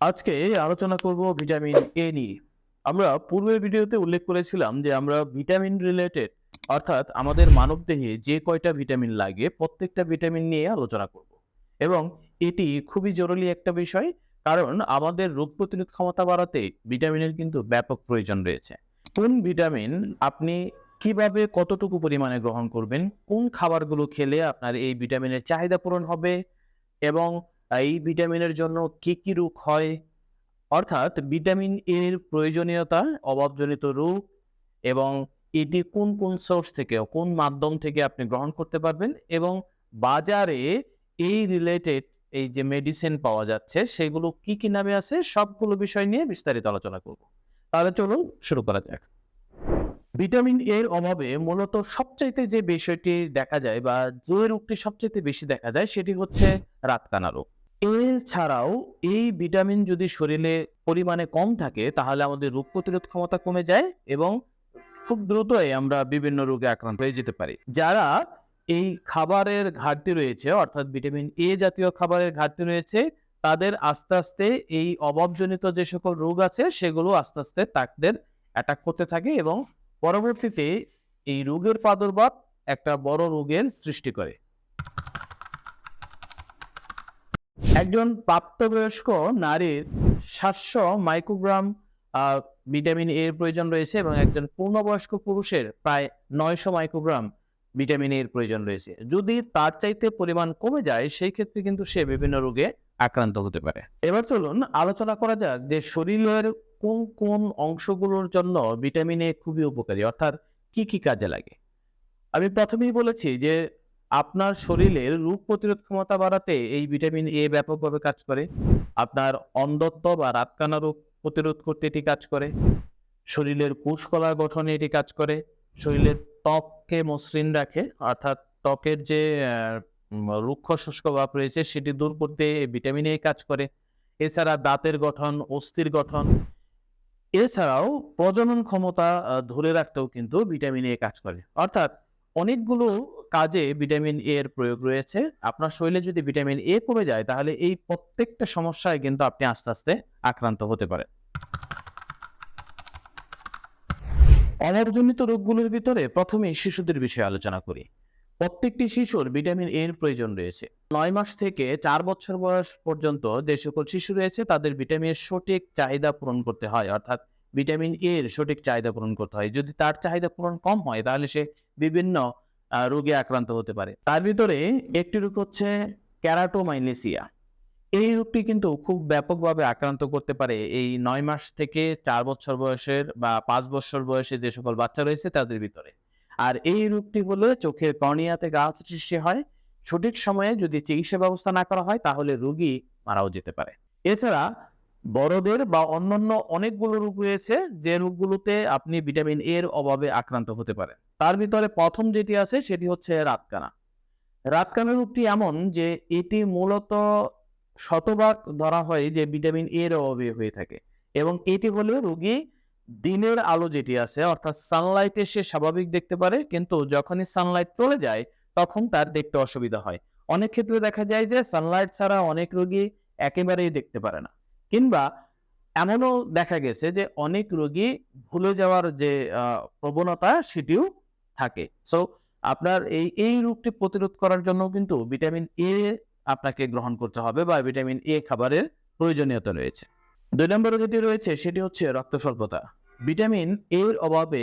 আজকে আলোচনা করব ভিটামিন এ নিয়ে। আমরা পূর্বের ভিডিওতে উল্লেখ করেছিলাম যে আমরা ভিটামিন রিলেটেড অর্থাৎ আমাদের মানবদেহে যে কয়টা ভিটামিন লাগে, প্রত্যেকটা ভিটামিন নিয়ে আলোচনা করব। এবং এটি খুবই জরুরি একটা বিষয়, কারণ আমাদের রোগ প্রতিরোধ ক্ষমতা বাড়াতে ভিটামিনের কিন্তু ব্যাপক প্রয়োজন রয়েছে। কোন ভিটামিন আপনি কীভাবে কতটুকু পরিমাণে গ্রহণ করবেন? কোন খাবারগুলো খেলে আপনার এই ভিটামিনের চাহিদা পূরণ হবে? এবং এই ভিটামিনের জন্য কি কি রোগ হয়? অর্থাৎ ভিটামিন এর প্রয়োজনীয়তা, অভাবজনিত রোগ এবং এটি কোন কোন সোর্স থেকে, কোন মাধ্যম থেকে আপনি গ্রহণ করতে পারবেন এবং বাজারে এই রিলেটেড এই যে মেডিসিন পাওয়া যাচ্ছে, সেগুলো কি কি নামে আছে, সবগুলো বিষয় নিয়ে বিস্তারিত আলোচনা করব। তাহলে চলুন শুরু করা যাক। ভিটামিন এর অভাবে মূলত সবচাইতে যে বিষয়টি দেখা যায় বা যে রোগটি সবচাইতে বেশি দেখা যায়, সেটি হচ্ছে রাতকানা রোগ। এছাড়াও এই ভিটামিন যদি শরীরে পরিমাণে কম থাকে, তাহলে আমাদের রোগ প্রতিরোধ ক্ষমতা কমে যায় এবং খুব দ্রুতই আমরা বিভিন্ন রোগে আক্রান্ত হয়ে যেতে পারি। যারা এই খাবারের ঘাটতি রয়েছে, অর্থাৎ ভিটামিন এ জাতীয় খাবারের ঘাটতি রয়েছে, তাদের আস্তে আস্তে এই অভাবজনিত যে সকল রোগ আছে, সেগুলো আস্তে আস্তে তাদের অ্যাটাক করতে থাকে এবং পরবর্তীতে এই রোগের প্রাদুর্ভাব একটা বড় রোগের সৃষ্টি করে। একজন প্রাপ্তবয়স্ক নারীর সাতশো মাইক্রোগ্রাম ভিটামিন এর প্রয়োজন রয়েছে এবং একজন পূর্ণবয়স্ক পুরুষের প্রায় নয়শো মাইক্রোগ্রাম ভিটামিন এর প্রয়োজন রয়েছে। যদি তার চাইতে পরিমাণ কমে যায়, সেই ক্ষেত্রে কিন্তু সে বিভিন্ন রোগে আক্রান্ত হতে পারে। এবার চলুন আলোচনা করা যাক যে শরীরের কোন কোন অংশগুলোর জন্য ভিটামিন এ খুবই উপকারী, অর্থাৎ কি কি কাজে লাগে। আমি প্রথমেই বলেছি যে আপনার শরীরের রোগ প্রতিরোধ ক্ষমতা বাড়াতে এই ভিটামিন এ ব্যাপকভাবে কাজ করে। আপনার অন্ধত্ব বা রাতকানা রোগ প্রতিরোধ করতে এটি কাজ করে। শরীরের কোষকলার গঠনে এটি কাজ করে। শরীরের ত্বককে মসৃণ রাখে, অর্থাৎ ত্বকের যে রুক্ষ শুষ্ক ভাব রয়েছে সেটি দূর করতে ভিটামিন এ কাজ করে। এছাড়া দাঁতের গঠন, অস্থির গঠন, এছাড়াও প্রজনন ক্ষমতা ধরে রাখতেও কিন্তু ভিটামিন এ কাজ করে। অর্থাৎ অনেকগুলো কাজে ভিটামিন এ এর প্রয়োগ রয়েছে। আপনার শরীরে যদি ভিটামিন এ কমে যায়, তাহলে এই প্রত্যেকটা সমস্যায় কিন্তু আপনি আস্তে আস্তে আক্রান্ত হতে পারেন। অভাবজনিত রোগগুলোর ভিতরে প্রথমে শিশুদের বিষয়ে আলোচনা করি। প্রত্যেকটি শিশুর ভিটামিন এর প্রয়োজন রয়েছে। নয় মাস থেকে চার বছর বয়স পর্যন্ত যে সকল শিশু রয়েছে, তাদের ভিটামিনের সঠিক চাহিদা পূরণ করতে হয়। অর্থাৎ ভিটামিন এর সঠিক চাহিদা পূরণ করতে হয়। যদি তার চাহিদা পূরণ কম হয়, তাহলে সে বিভিন্ন রোগে আক্রান্ত হতে পারে। তার ভিতরে একটি রোগ হচ্ছে ক্যারাটোমাইলেসিয়া। এই রোগটি কিন্তু খুব ব্যাপকভাবে আক্রান্ত করতে পারে। এই নয় মাস থেকে চার বছর বয়সের বা পাঁচ বছর বয়সে যে সকল বাচ্চা রয়েছে তাদের ভিতরে। আর এই রোগটি হলো চোখের কর্নিয়াতে গাছ সৃষ্টি হয়। সঠিক সময়ে যদি চিকিৎসা ব্যবস্থা না করা হয়, তাহলে রোগী মারাও যেতে পারে। এছাড়া বড়দের বা অন্যান্য অনেকগুলো রোগ রয়েছে যে রোগগুলোতে আপনি ভিটামিন এর অভাবে আক্রান্ত হতে পারে তার ভিতরে প্রথম যেটি আছে সেটি হচ্ছে রাতকানা। রাতকানা রোগটি এমন যে এটি মূলত শতভাগ ধরা হয় যে ভিটামিন এর অভাবে হয়ে থাকে এবং এটি হলো রোগী দিনের আলো যেটি আছে, অর্থাৎ সানলাইটে সে স্বাভাবিক দেখতে পারে, কিন্তু যখনই সানলাইট চলে যায় তখন তার দেখতে অসুবিধা হয়। অনেক ক্ষেত্রে দেখা যায় যে সানলাইট ছাড়া অনেক রোগী একেবারেই দেখতে পারে না। কিংবা এমনও দেখা গেছে যে অনেক রোগী ভুলে যাওয়ার যে প্রবণতা সেটিও থাকে। সো আপনার এই এই রোগটি প্রতিরোধ করার জন্য কিন্তু ভিটামিন এ আপনাকে গ্রহণ করতে হবে বা ভিটামিন এ খাবারের প্রয়োজনীয়তা রয়েছে। দুই নম্বরে যেটি রয়েছে সেটি হচ্ছে রক্ত স্বল্পতা। ভিটামিন এর অভাবে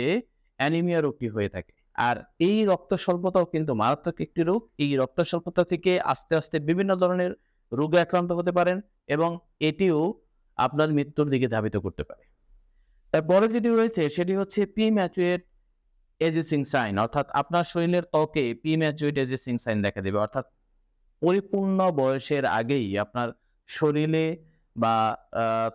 অ্যানিমিয়া রোগটি হয়ে থাকে। আর এই রক্ত স্বল্পতাও কিন্তু মারাত্মক একটি রোগ। এই রক্ত স্বল্পতা থেকে আস্তে আস্তে বিভিন্ন ধরনের রোগে আক্রান্ত হতে পারেন এবং এটিও আপনার মৃত্যুর দিকে ধাবিত করতে পারে। তারপরে যেটি রয়েছে, সেটি হচ্ছে পি ম্যাচুয়েট এজিসিং সাইন অর্থাৎ আপনার শরীরের ত্বকে পি ম্যাচুয়েট এজিসিং সাইন দেখা দেবে। অর্থাৎ পরিপূর্ণ বয়সের আগেই আপনার শরীরে বা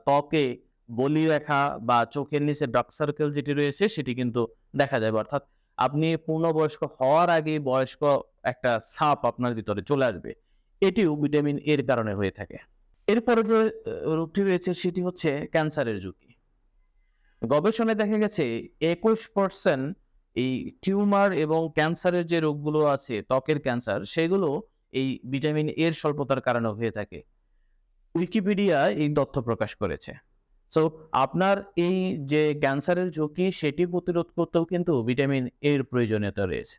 ত্বকে বলি রেখা বা চোখের নিচে ডার্ক সার্কেল যেটি রয়েছে, সেটি কিন্তু দেখা যাবে অর্থাৎ আপনি পূর্ণবয়স্ক হওয়ার আগে বয়স্ক একটা ছাপ আপনার ভিতরে চলে আসবে। এটিও ভিটামিন এর কারণে হয়ে থাকে। এরপরে যে রোগটি রয়েছে সেটি হচ্ছে ক্যান্সারের ঝুঁকি। গবেষণায় দেখা গেছে একুশ পার্সেন্ট এই টিউমার এবং ক্যান্সারের যে রোগগুলো আছে, ত্বকের ক্যান্সার, সেগুলো এই ভিটামিন এর স্বল্পতার কারণে হয়ে থাকে। উইকিপিডিয়া এই তথ্য প্রকাশ করেছে। সো আপনার এই যে ক্যান্সারের ঝুঁকি, সেটি প্রতিরোধ করতেও কিন্তু ভিটামিন এর প্রয়োজনীয়তা রয়েছে।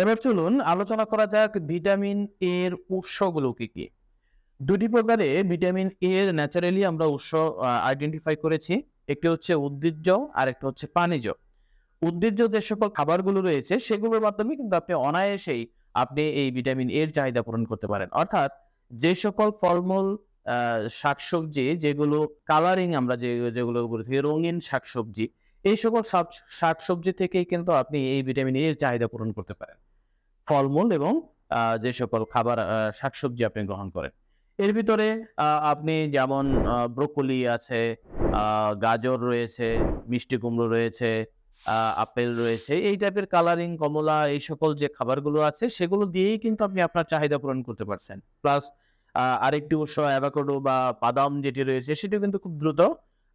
এবার চলুন আলোচনা করা যাক ভিটামিন এর উৎসগুলো কি। কি দুটি প্রকারে ভিটামিন এ এর ন্যাচারালি আমরা উৎস আইডেন্টিফাই করেছি। একটি হচ্ছে উদ্ভিজ্জ আর একটা হচ্ছে পানিজ। উদ্ভিজ্জ যে সকল খাবারগুলো রয়েছে, সেগুলোর মাধ্যমে কিন্তু আপনি অনায়াসেই আপনি এই ভিটামিন এর চাহিদা পূরণ করতে পারেন। অর্থাৎ যে সকল ফলমূল শাকসবজি, যেগুলো কালারিং আমরা যে যেগুলো বলে রঙিন শাকসবজি এই সকল শাক- শাকসবজি থেকেই কিন্তু আপনি এই ভিটামিন এর চাহিদা পূরণ করতে পারেন। ফলমূল এবং যে সকল খাবার শাকসবজি আপনি গ্রহণ করেন। এর ভিতরে আপনি যেমন ব্রোকলি আছে গাজর রয়েছে, মিষ্টি কুমড়ো রয়েছে আপেল রয়েছে, এই টাইপের কালারিং কমলা, এই সকল যে খাবারগুলো আছে, সেগুলো দিয়েই কিন্তু আপনি আপনার চাহিদা পূরণ করতে পারছেন। প্লাস আরেকটি উৎস অ্যাভাকাডো বা বাদাম যেটি রয়েছে, সেটিও কিন্তু খুব দ্রুত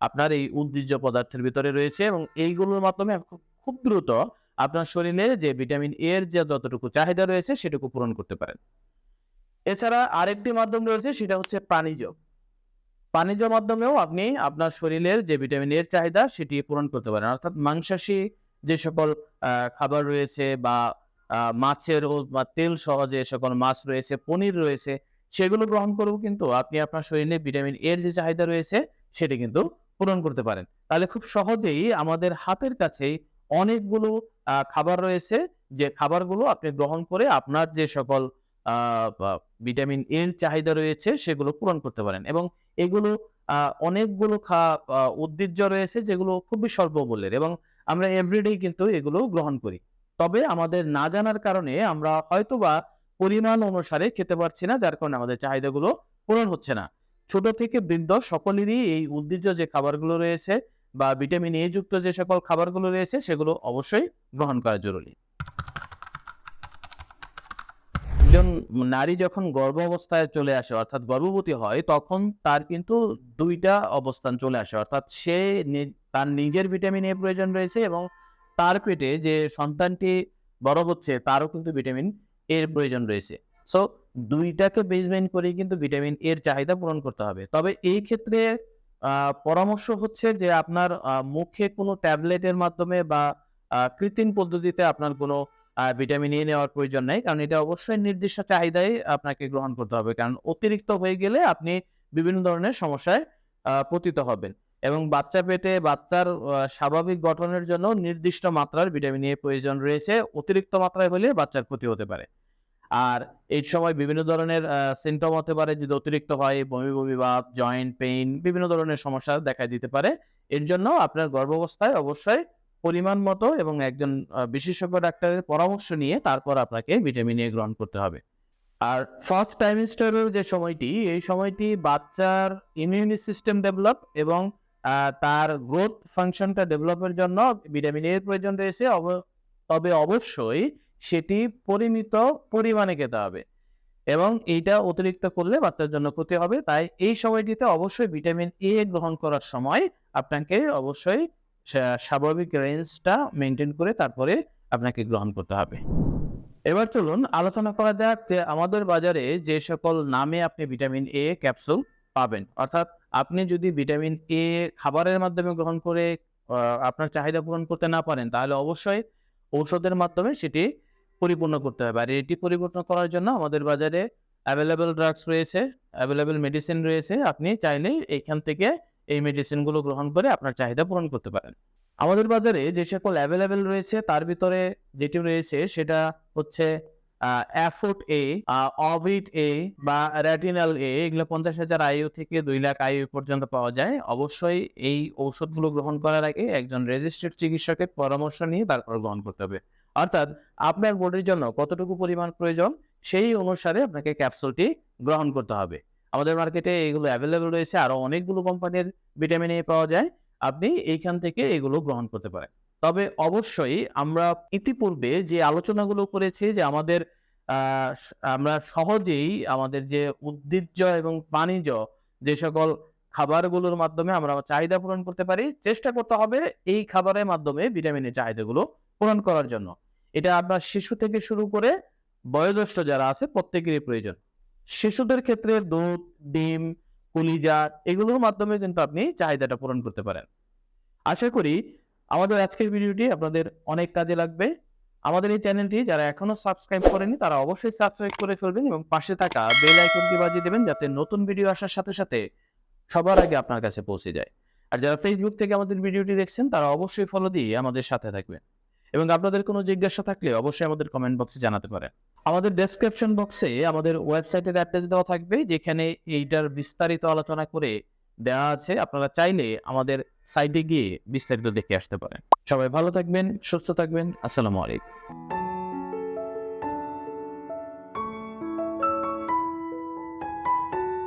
আপনার এই উদ্ভিজ্জ পদার্থের ভিতরে রয়েছে এবং এইগুলোর মাধ্যমে খুব- দ্রুত আপনার শরীরে যে ভিটামিন এ এর যে যতটুকু চাহিদা রয়েছে সেটুকু পূরণ করতে পারেন। এছাড়া আরেকটি মাধ্যম রয়েছে, সেটা হচ্ছে প্রাণীজ প্রাণীজ মাধ্যমেও আপনি আপনার শরীরের যে ভিটামিন এর চাহিদা সেটি পূরণ করতে পারেন। অর্থাৎ মাংসাশী যে সকল খাবার রয়েছে বা মাছের বা তেল সহ যে সকল মাছ রয়েছে, পনির রয়েছে, সেগুলো গ্রহণ করেও কিন্তু আপনি আপনার শরীরে ভিটামিন এর যে চাহিদা রয়েছে সেটি কিন্তু পূরণ করতে পারেন। তাহলে খুব সহজেই আমাদের হাতের কাছেই অনেকগুলো খাবার রয়েছে। যে খাবারগুলো আপনি গ্রহণ করে আপনার যে সকল ভিটামিন এর চাহিদা রয়েছে সেগুলো পূরণ করতে পারেন। এবং এগুলো অনেকগুলো খা উদ্ভিজ্জ রয়েছে যেগুলো খুবই স্বল্প মূল্যের এবং আমরা এভরিডে কিন্তু এগুলো গ্রহণ করি। তবে আমাদের না জানার কারণে আমরা হয়তোবা পরিমাণ অনুসারে খেতে পারছি না, যার কারণে আমাদের চাহিদাগুলো পূরণ হচ্ছে না। ছোট থেকে বৃদ্ধ সকলেরই এই উদ্ভিজ্জ যে খাবারগুলো রয়েছে বা ভিটামিন এ যুক্ত যে সকল খাবারগুলো রয়েছে, সেগুলো অবশ্যই গ্রহণ করা জরুরি। একজন নারী যখন গর্ভ অবস্থায় চলে আসে, অর্থাৎ গর্ভবতী হয়, তখন তার কিন্তু দুইটা অবস্থান চলে আসে। অর্থাৎ সে তার নিজের ভিটামিন এ প্রয়োজন রয়েছে এবং তার পেটে যে সন্তানটি বড় হচ্ছে, তারও কিন্তু ভিটামিন এর প্রয়োজন রয়েছে। সো দুইটাকে বেসমেন্ট করেই কিন্তু ভিটামিন এর চাহিদা পূরণ করতে হবে। তবে এই ক্ষেত্রে পরামর্শ হচ্ছে যে আপনার মুখে কোনো ট্যাবলেটের মাধ্যমে বা কৃত্রিম পদ্ধতিতে আপনার কোনো ভিটামিন এ নেওয়ার প্রয়োজন নেই। কারণ এটা অবশ্যই নির্দিষ্ট চাহিদাই আপনাকে গ্রহণ করতে হবে। কারণ অতিরিক্ত হয়ে গেলে আপনি বিভিন্ন ধরনের সমস্যায় পতিত হবেন। এবং বাচ্চা পেটে বাচ্চার স্বাভাবিক গঠনের জন্য নির্দিষ্ট মাত্রার ভিটামিন এ প্রয়োজন রয়েছে। অতিরিক্ত মাত্রায় হলে বাচ্চার ক্ষতি হতে পারে। আর এই সময় বিভিন্ন ধরনের সিমটম হতে পারে, যদি অতিরিক্ত হয়, বমি বমি ভাব জয়েন্ট পেইন বিভিন্ন ধরনের সমস্যা দেখা দিতে পারে। এর জন্য আপনার গর্ভাবস্থায় অবশ্যই পরিমাণ মতো এবং একজন বিশেষজ্ঞ ডাক্তারের পরামর্শ নিয়ে তারপর আপনাকে ভিটামিন এ গ্রহণ করতে হবে। আর ফার্স্ট টাইমিস্টারের যে সময়টি, এই সময়টি বাচ্চার ইমিউনি সিস্টেম ডেভেলপ এবং তার গ্রোথ ফাংশনটা ডেভেলপের জন্য ভিটামিন এর প্রয়োজন রয়েছে। তবে অবশ্যই সেটি পরিমিত পরিমাণে খেতে হবে এবং এইটা অতিরিক্ত করলে বাচ্চার জন্য ক্ষতি হবে। তাই এই সময়টিতে অবশ্যই ভিটামিন এ গ্রহণ করার সময় আপনাকে অবশ্যই স্বাভাবিক রেঞ্জটা মেনটেন করে তারপরে আপনাকে গ্রহণ করতে হবে। এবার চলুন আলোচনা করা যাক যে আমাদের বাজারে যে সকল নামে আপনি ভিটামিন এ ক্যাপসুল পাবেন। অর্থাৎ আপনি যদি ভিটামিন এ খাবারের মাধ্যমে গ্রহণ করে আপনার চাহিদা পূরণ করতে না পারেন, তাহলে অবশ্যই ঔষধের মাধ্যমে সেটি পরিপূর্ণ করতে হবে। আর এটি পরিপূর্ণ করার জন্য আমাদের বাজারে অ্যাভেলেবেল ড্রাগস রয়েছে অ্যাভেলেবেল মেডিসিন রয়েছে। আপনি চাইলেই এইখান থেকে এই মেডিসিনগুলো গ্রহণ করে আপনার চাহিদা পূরণ করতে পারেন। আমাদের বাজারে যে সকল অ্যাভেলেবেল রয়েছে, তার ভিতরে যেটি রয়েছে, সেটা হচ্ছে অ্যাফোট এ অভিট এ বা রেটিনাল এ এগুলো পঞ্চাশ হাজার আয়ু থেকে দুই লাখ আয়ু পর্যন্ত পাওয়া যায়। অবশ্যই এই ঔষধগুলো গ্রহণ করার আগে একজন রেজিস্টার্ড চিকিৎসকের পরামর্শ নিয়ে তারপর গ্রহণ করতে হবে। অর্থাৎ আপনার বডির জন্য কতটুকু পরিমাণ প্রয়োজন, সেই অনুসারে আপনাকে ক্যাপসুলটি গ্রহণ করতে হবে। আমাদের মার্কেটে এগুলো অ্যাভেলেবল রয়েছে, আরও অনেকগুলো কোম্পানির ভিটামিন এ পাওয়া যায়, আপনি এইখান থেকে এগুলো গ্রহণ করতে পারেন। তবে অবশ্যই আমরা ইতিপূর্বে যে আলোচনাগুলো করেছি যে আমাদের আমরা সহজেই আমাদের যে উদ্ভিজ্জ এবং প্রাণীজ যে সকল খাবারগুলোর মাধ্যমে আমরা চাহিদা পূরণ করতে পারি, চেষ্টা করতে হবে এই খাবারের মাধ্যমে ভিটামিনের চাহিদাগুলো পূরণ করার জন্য। এটা আপনার শিশু থেকে শুরু করে বয়োজ্যেষ্ঠ যারা আছে, প্রত্যেকেরই প্রয়োজন। শিশুদের ক্ষেত্রে দুধ, ডিম, কলিজা এগুলোর মাধ্যমে কিন্তু আপনি চাহিদাটা পূরণ করতে পারেন। আশা করি আমাদের আজকের ভিডিওটি আপনাদের অনেক কাজে লাগবে। আমাদের এই চ্যানেলটি যারা এখনও সাবস্ক্রাইব করেনি, তারা অবশ্যই সাবস্ক্রাইব করে ফেলবেন এবং পাশে থাকা বেল আইকনটি বাজিয়ে দেবেন যাতে নতুন ভিডিও আসার সাথে সাথে সবার আগে আপনার কাছে পৌঁছে যায়। আর যারা ফেসবুক থেকে আমাদের ভিডিওটি দেখছেন, তারা অবশ্যই ফলো দিয়ে আমাদের সাথে থাকবেন। এবং আপনাদের কোনো জিজ্ঞাসা থাকলে অবশ্যই আমাদের কমেন্ট বক্সে জানাতে পারেন। আমাদের ডেসক্রিপশন বক্সে আমাদের ওয়েবসাইটের অ্যাড্রেস দেওয়া থাকবে, যেখানে এইটার বিস্তারিত আলোচনা করে দেওয়া আছে। আপনারা চাইলে আমাদের সাইটে গিয়ে বিস্তারিত দেখে আসতে পারেন। সবাই ভালো থাকবেন, সুস্থ থাকবেন। আসসালামু আলাইকুম।